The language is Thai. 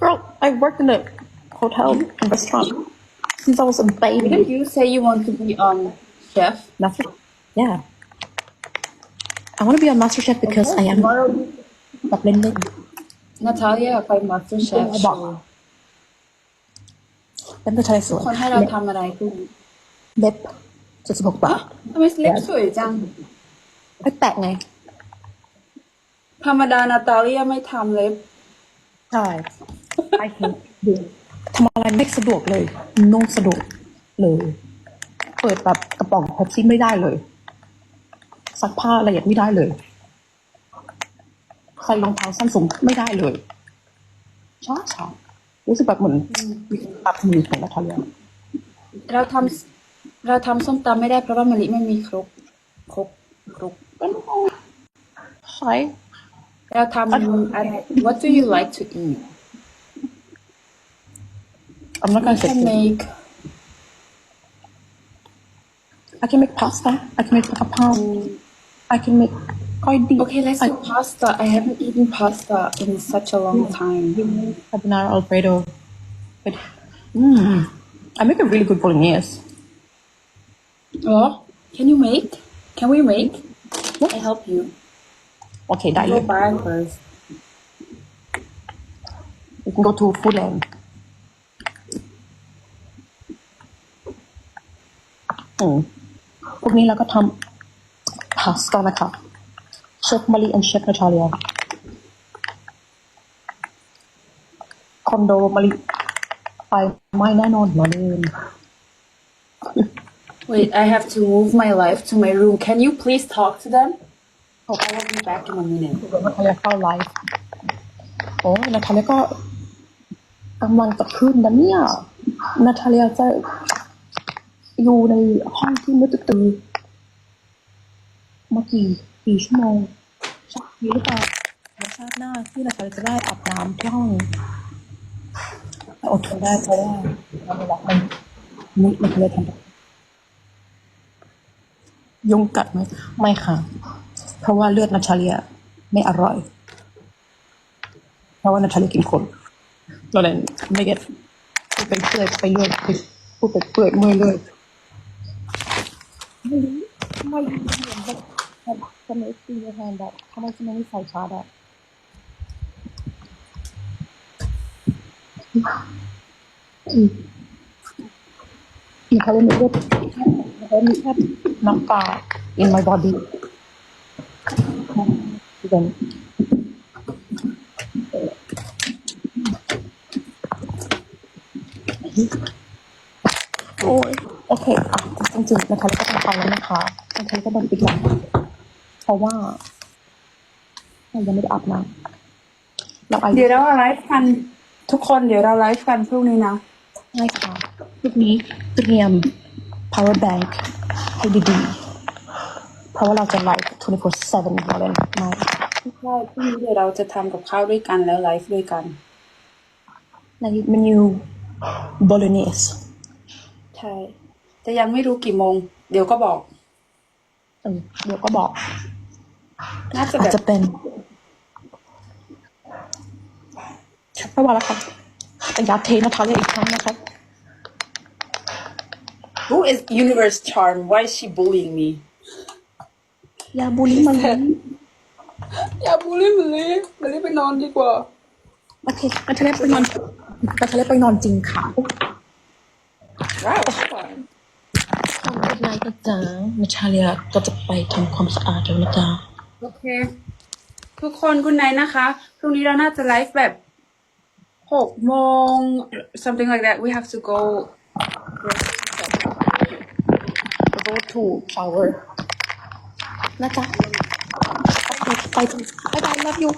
Girl, I worked in a hotel and restaurant since I was a baby. Didn't you say you want to be um chef? Master, yeah. I want to be on MasterChef because I am แบบเล่น Natalia ไป Master Chef ๆบอกเป็นผู้ชายสวยคนให้เราทำอะไรคุณเล็บจะสบกบาททำไมเล็บสวยจังไปแตะไง ธรรมดานาตาเลียไม่ทำเล็บ ใช่ ไปเห็นดูทำอะไรไม่สะดวกเลยนุ่งสะดวกเลย เปิดแบบกระป๋องเพปซี่ไม่ได้เลยซักผ้าละเอียดไม่ได้เลยใส่รองเท้าสั้นสูงไม่ได้เลยช้าช้ารู้สึกแบบเหมือนตัดมือของนัทเลียเราทำเราทำส้มตำไม่ได้เพราะว่ามะลิไม่มีครกครกครกใช่เราทำอะไร What do you like to eat I'm not gonna I can make. I can make pasta. I can make papapao. I can make quite deep. Okay, let's I, do pasta. I haven't eaten pasta in such a long time. Carbonara Alfredo. But, mm, I make a really good bolognese. Oh, can you make? Can we make? What? I help you. Okay, that you. Go bar first. We can go to Foodland. อืมพวกนี้เราก็ทำพาสต้านะคะเชฟมารีและเชฟนาตาเลียคอนโดมารีไปไม่แน่นอนเหมือนเดิม Wait, I have to move my life to my room. Can you please talk to them? Oh, I will be back in a minute. เดี๋ยวนาทาเลียเข้าไลฟ์โอ้นาทาเลียก็กำลังจะขึ้นนะเนี่ยนาทาเลียจะ อยู่ในห้องที่มืดตื้อๆมากี่กี่ชั่วโมงสักทีหรือเปล่าเดี๋ยวชาติหน้าที่นาทาจะได้อาบน้ำที่ห้องอดทนได้เพราะว่าเราเวลามันนี่นาทาเลยทำแบบยุงกัดไหมไม่ค่ะ เพราะว่าเลือดนาทาเลียไม่อร่อย เพราะว่านาทาเลียกินคนเราเลยไม่เก็ตไปเปื่อยไปเรื่อยพูดไปเปื่อยเมื่อยเลย ไม่รู้ทำไมเหมือนแบบทำไมตีแทนแบบทำไมฉันไม่ใส่ชาร์ดอะอืมนาทาเลียมีเลือดนาทาเลียมีแค่น้ำตา in my body then โอ้ยโอเคอะจริงๆนะคะแล้วก็ต้องไปแล้วนะคะบางทีก็โดนปิดหลังเพราะว่าเรายังไม่ได้อาบน้ำเราไอเดี๋ยวเราไลฟ์กันทุกคนเดี๋ยวเราไลฟ์กันพรุ่งนี้นะง่ายค่ะลูกนี้เตรียม power bank ให้ดีๆเพราะว่าเราจะไลฟ์ 24/7เราเลยไม่ใช่พรุ่งนี้เดี๋ยวเราจะทำกับข้าวด้วยกันแล้วไลฟ์ด้วยกันในเมนูโบโลเนส ใช่ แต่ยังไม่รู้กี่โมง เดี๋ยวก็บอกเดี๋ยวก็บอก น่าจะอาแบจบจะเป็นไม่ว่าแล้วครับแต่อยากเทนาทาเลียอีกครั้งนะครับ Who is Universe Charm Why is she bullying me อย่าบูลลี่มันเลยอย่าบูลลี่มันเลยมันเลยไปนอนดีกว่า โอเคนาทาเลียไปนอนนาทาเลียไปนอนจริงค่ะ ว้าวขอบนายนะจ๊ะนาทาเลียก็จะไปทำความสะอาดแล้วนะจ๊ะโอเค ทุกคนคุณไนท์นะคะพรุ่งนี้เราน่าจะไลฟ์แบบหกโมง something like that we have to go go to shower นะจ๊ะโอเคไปบายบาย love you